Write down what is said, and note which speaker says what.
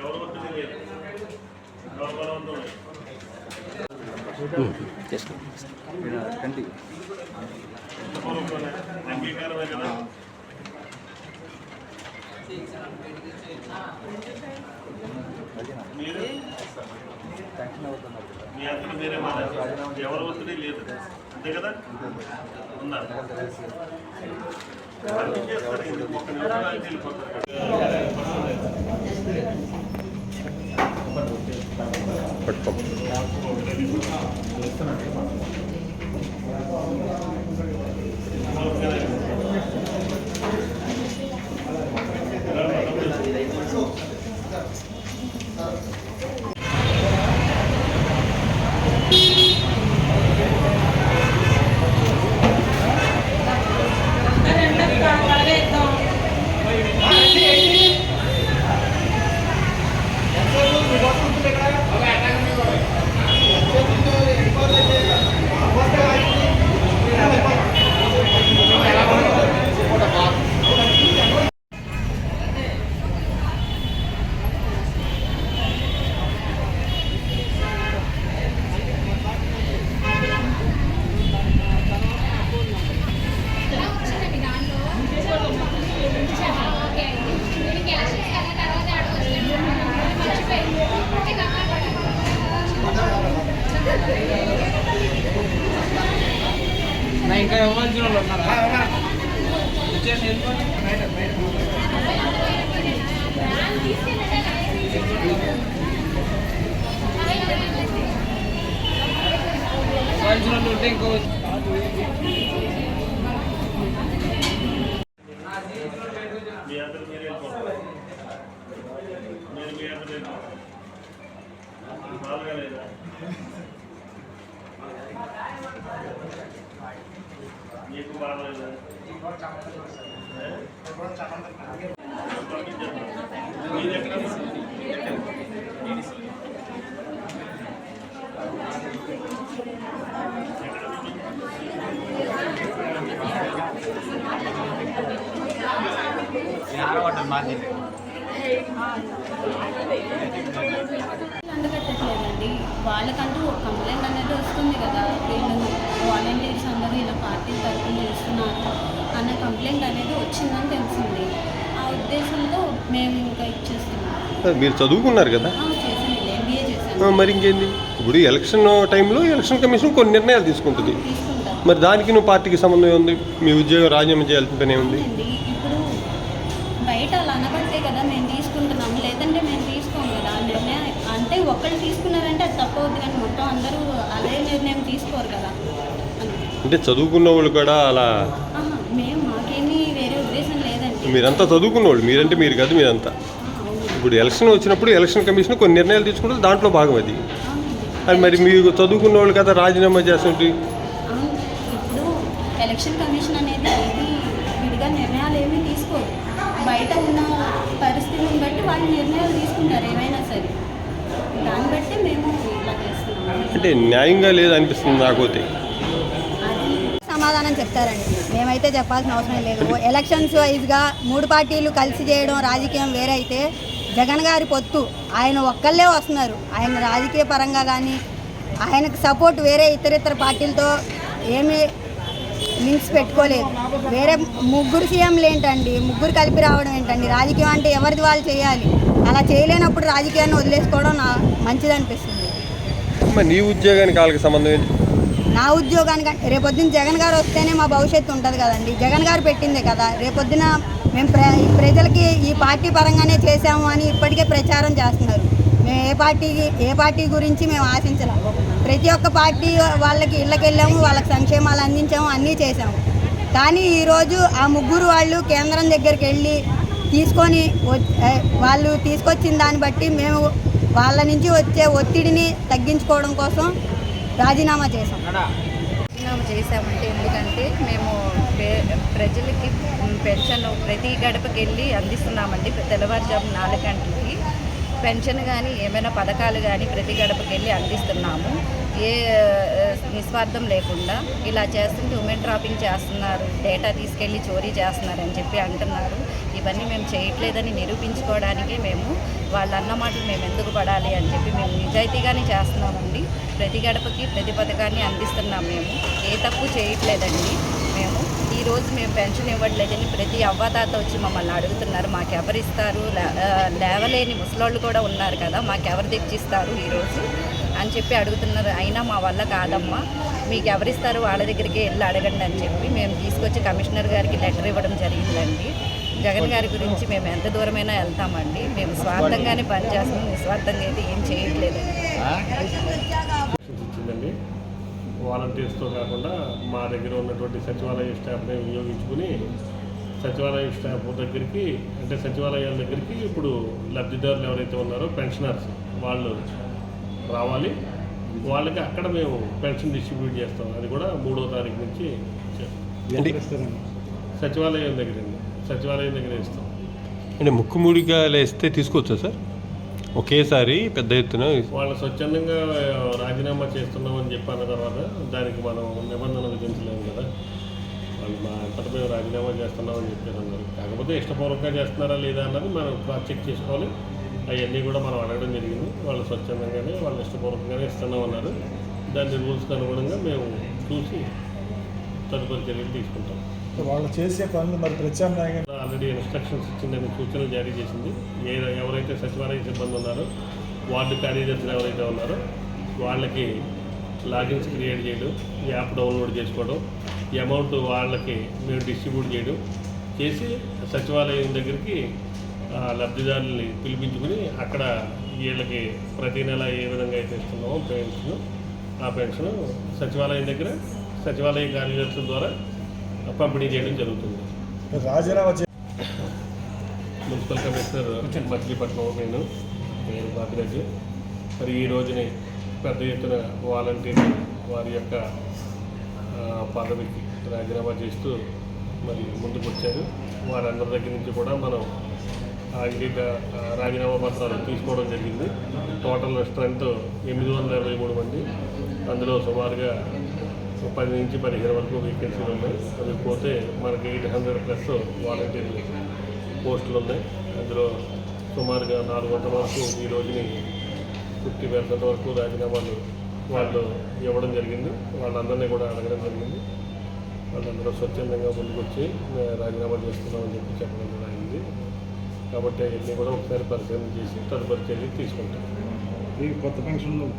Speaker 1: ఎవరు ఒత్తిడి లేదు ఎవరు బలవంతం లేదు అంగీకారమే మీరు మీ అంతకు మీరే మాట్లాడారు ఎవరు ఒత్తిడి లేదు అంతే కదా ఉన్నారు చేస్తారు ఒక్క వెళ్ళిపోతారు.
Speaker 2: ఇంకా ఇవ్వాల్సిన వాళ్ళు ఉన్నారా వచ్చేసి వెళ్ళిపోండి. ఇవ్వాల్సిన వాళ్ళు ఉంటే ఇంకో
Speaker 1: నీకు బాగాలేదా ఏ? మీది
Speaker 3: అందుకట్టట్లేదండి వాళ్ళకంటూ కంప్లైంట్ అనేది వస్తుంది కదా వీళ్ళు వాలంటీర్స్ అందరూ ఇలా పార్టీ తరఫున చేస్తున్నారు అన్న కంప్లైంట్ అనేది వచ్చిందని తెలిసింది. ఆ ఉద్దేశంతో మేము ఇంకా ఇచ్చేస్తున్నాం
Speaker 4: మీరు చదువుకున్నారు కదా?
Speaker 3: ఎంబీఏ చేశాను
Speaker 4: మరి ఇంకేంది? ఇప్పుడు ఎలక్షన్ టైంలో ఎలక్షన్ కమిషన్ కొన్ని నిర్ణయాలు తీసుకుంటుంది.
Speaker 3: తీసుకుంటాం.
Speaker 4: మరి దానికి నువ్వు పార్టీకి సంబంధం ఉంది? మీ ఉద్యోగం రాజీనామా చేయాల్సిన పని ఉంది
Speaker 3: ఇప్పుడు బయట అలా అనబట్టే కదా మేము తీసుకుంటున్నాం. లేదంటే మేము తీసుకోం కదా. ఆ నిర్ణయం అంటే ఒక్కళ్ళు తీసుకున్నారంటే అది తప్పవద్దు కానీ మొత్తం అందరూ అదే నిర్ణయం తీసుకోరు కదా.
Speaker 4: అంటే చదువుకున్న వాళ్ళు కూడా అలా మీరంతా చదువుకున్న వాళ్ళు మీరంటే మీరు కాదు మీరంతా. ఇప్పుడు ఎలక్షన్ వచ్చినప్పుడు ఎలక్షన్ కమిషన్ కొన్ని నిర్ణయాలు తీసుకుంటుంది దాంట్లో భాగం అది. అది మరి మీరు చదువుకున్న వాళ్ళు కదా రాజీనామా చేస్తుంటే.
Speaker 3: ఎలక్షన్ కమిషన్ అనేది విడిగా నిర్ణయాలు ఏమీ తీసుకోరు. బయట ఉన్న పరిస్థితిని బట్టి వాళ్ళు నిర్ణయాలు తీసుకుంటారు ఏమైనా సరే. దాన్ని బట్టి మేము
Speaker 4: అంటే న్యాయంగా లేదనిపిస్తుంది నాకైతే.
Speaker 5: సమాధానం చెప్తారండి. మేమైతే చెప్పాల్సిన అవసరం లేదు. ఎలక్షన్స్ వైజ్గా మూడు పార్టీలు కలిసి చేయడం రాజకీయం వేరే అయితే జగన్ గారి పొత్తు. ఆయన ఒక్కళ్ళే వస్తున్నారు. ఆయన రాజకీయ పరంగా కానీ ఆయనకు సపోర్ట్ వేరే ఇతర ఇతర పార్టీలతో ఏమీ లింక్స్ పెట్టుకోలేదు. వేరే ముగ్గురు సీఎంలు ఏంటండి ముగ్గురు కలిపి రావడం ఏంటండి? రాజకీయం అంటే ఎవరిది వాళ్ళు చేయాలి? అలా చేయలేనప్పుడు రాజకీయాన్ని వదిలేసుకోవడం నా మంచిది
Speaker 4: అనిపిస్తుంది నీ ఉద్యోగానికి వాళ్ళకి సంబంధం ఏంటి?
Speaker 5: నా ఉద్యోగానికి రేపొద్దున జగన్ గారు వస్తేనే మా భవిష్యత్తు ఉంటుంది కదండి. జగన్ గారు పెట్టిందే కదా. రేపొద్దున మేము ప్ర ప్రజలకి ఈ పార్టీ పరంగానే చేసాము అని ఇప్పటికే ప్రచారం చేస్తున్నారు. మేము ఏ పార్టీకి ఏ పార్టీ గురించి మేము ఆశించలేము ప్రతి ఒక్క పార్టీ వాళ్ళకి ఇళ్ళకి వెళ్ళాము వాళ్ళకి సంక్షేమాలు అందించాము అన్నీ చేసాము కానీ ఈరోజు ఆ ముగ్గురు వాళ్ళు కేంద్రం దగ్గరికి వెళ్ళి తీసుకొని వాళ్ళు తీసుకొచ్చిన దాన్ని బట్టి మేము వాళ్ళ నుంచి వచ్చే ఒత్తిడిని తగ్గించుకోవడం కోసం రాజీనామా చేశాం.
Speaker 6: రాజీనామా చేశామంటే ఎందుకంటే మేము ప్రజలకి పెన్షన్ ప్రతి గడపకి వెళ్ళి అందిస్తున్నామండి తెల్లవారుజాము నాలుగు గంటలకి పెన్షన్ కానీ ఏమైనా పథకాలు కానీ ప్రతి గడపకి వెళ్ళి అందిస్తున్నాము. ఏ నిస్వార్థం లేకుండా ఇలా చేస్తుంటే ఉమెన్ ట్రాపింగ్ చేస్తున్నారు డేటా తీసుకెళ్ళి చోరీ చేస్తున్నారు అని చెప్పి అంటున్నారు. ఇవన్నీ మేము చేయట్లేదని నిరూపించుకోవడానికే మేము వాళ్ళ అన్న మాటలు మేము ఎందుకు పడాలి అని చెప్పి మేము నిజాయితీగానే చేస్తున్నామండి. ప్రతి గడపకి ప్రతి పథకాన్ని అందిస్తున్నాం మేము. ఏ తప్పు చేయట్లేదండి మేము. ఈరోజు మేము పెన్షన్ ఇవ్వట్లేదని ప్రతి అవ్వాతాత వచ్చి మమ్మల్ని అడుగుతున్నారు. మాకు లేవలేని ముసలోళ్ళు కూడా ఉన్నారు కదా మాకు ఎవరు తెచ్చిస్తారు ఈరోజు అని చెప్పి అడుగుతున్నారు. అయినా మా వల్ల కాదమ్మా. మీకు ఎవరిస్తారు వాళ్ళ దగ్గరికి వెళ్ళి అడగండి అని చెప్పి మేము తీసుకొచ్చి కమిషనర్ గారికి లెటర్ ఇవ్వడం జరిగిందండి. జగన్ గారి గురించి మేము ఎంత దూరమైనా వెళ్తామండి. మేము స్వార్థంగానే పనిచేస్తాం నిస్వార్థంగా అయితే ఏం చేయట్లేదండి
Speaker 7: ఇచ్చిందండి వాలంటీర్స్తో కాకుండా మా దగ్గర ఉన్నటువంటి సచివాలయ స్టాఫ్ని వినియోగించుకుని సచివాలయ స్టాఫ్ దగ్గరికి అంటే సచివాలయాల దగ్గరికి ఇప్పుడు లబ్ధిదారులు ఎవరైతే ఉన్నారో పెన్షనర్స్ వాళ్ళు రావాలి. వాళ్ళకి అక్కడ మేము పెన్షన్ డిస్ట్రిబ్యూట్ చేస్తాం. అది కూడా మూడో తారీఖు నుంచి సచివాలయం దగ్గర సచివాలయం దగ్గర ఇస్తాం.
Speaker 4: అంటే ముక్కుముడిగా లేస్తే తీసుకోవచ్చా సార్? ఒకేసారి పెద్ద ఎత్తున
Speaker 7: వాళ్ళు స్వచ్ఛందంగా రాజీనామా చేస్తున్నామని చెప్పిన తర్వాత దానికి మనం నిబంధన విధించలేము కదా. వాళ్ళు మా అంతటా మేము రాజీనామా చేస్తున్నామని చెప్పేసి అన్నారు కాకపోతే ఇష్టపూర్వకంగా చేస్తున్నారా లేదా అన్నది మనం క్రాస్ చెక్ చేసుకోవాలి అవన్నీ కూడా మనం అడగడం జరిగింది. వాళ్ళు స్వచ్ఛందంగానే వాళ్ళు ఇష్టపూర్వకంగానే ఇస్తున్నామన్నారు. దాని రూల్స్కి అనుగుణంగా మేము చూసి తదుపరి చర్యలు తీసుకుంటాం.
Speaker 8: వాళ్ళు చేసే పనులు మరి ప్రత్యామ్నాయంగా
Speaker 7: ఆల్రెడీ ఇన్స్ట్రక్షన్స్ ఇచ్చిందని సూచనలు జారీ చేసింది. ఏ ఎవరైతే సచివాలయ సిబ్బంది ఉన్నారో వార్డు కార్యదర్శులు ఎవరైతే ఉన్నారో వాళ్ళకి లాగిన్స్ క్రియేట్ చేయడం యాప్ డౌన్లోడ్ చేసుకోవడం ఈ అమౌంట్ వాళ్ళకి మేము డిస్ట్రిబ్యూట్ చేయడం చేసి సచివాలయం దగ్గరికి లబ్ధిదారుల్ని పిలిపించుకుని అక్కడ వీళ్ళకి ప్రతి నెల ఏ విధంగా అయితే ఇస్తున్నామో పెన్షన్ ఆ పెన్షన్ సచివాలయం దగ్గర సచివాలయ కార్యదర్శుల ద్వారా పంపిణీ చేయడం జరుగుతుంది.
Speaker 8: రాజీనామా
Speaker 7: మున్సిపల్ కమిషనర్ మచిలీపట్నం నేను నేను బాపిరాజు మరి ఈ రోజుని పెద్ద ఎత్తున వాలంటీర్ వారి యొక్క పదవికి రాజీనామా చేస్తూ మరి ముందుకు వచ్చారు. వారందరి దగ్గర నుంచి కూడా మనం ఆ వివిధ ఆ, రాజీనామా పత్రాలు తీసుకోవడం జరిగింది. టోటల్ స్ట్రెంత్ ఎనిమిది వందల ఇరవై మూడు మంది. అందులో సుమారుగా పది నుంచి పదిహేను వరకు వేకెన్సీలు ఉన్నాయి. అవి పోతే మనకి ఎయిట్ హండ్రెడ్ ప్లస్ వాలంటీర్లు పోస్టులు ఉన్నాయి. అందులో సుమారుగా నాలుగు వందల వరకు ఈ రోజుని ఫిఫ్టీ పర్సెంట్ వరకు రాజీనామాలు వాళ్ళు ఇవ్వడం జరిగింది. వాళ్ళందరినీ కూడా అడగడం జరిగింది. వాళ్ళందరూ స్వచ్ఛందంగా ముందుకొచ్చి రాజీనామాలు "మేము రాజీనామా చేస్తున్నామని చెప్పి చెప్పడం జరిగింది. కాబట్టి అవన్నీ కూడా ఒకసారి పరిశీలన చేసి తదుపరి చర్యలు తీసుకుంటాం.
Speaker 8: ఈ కొత్త పెన్షన్లు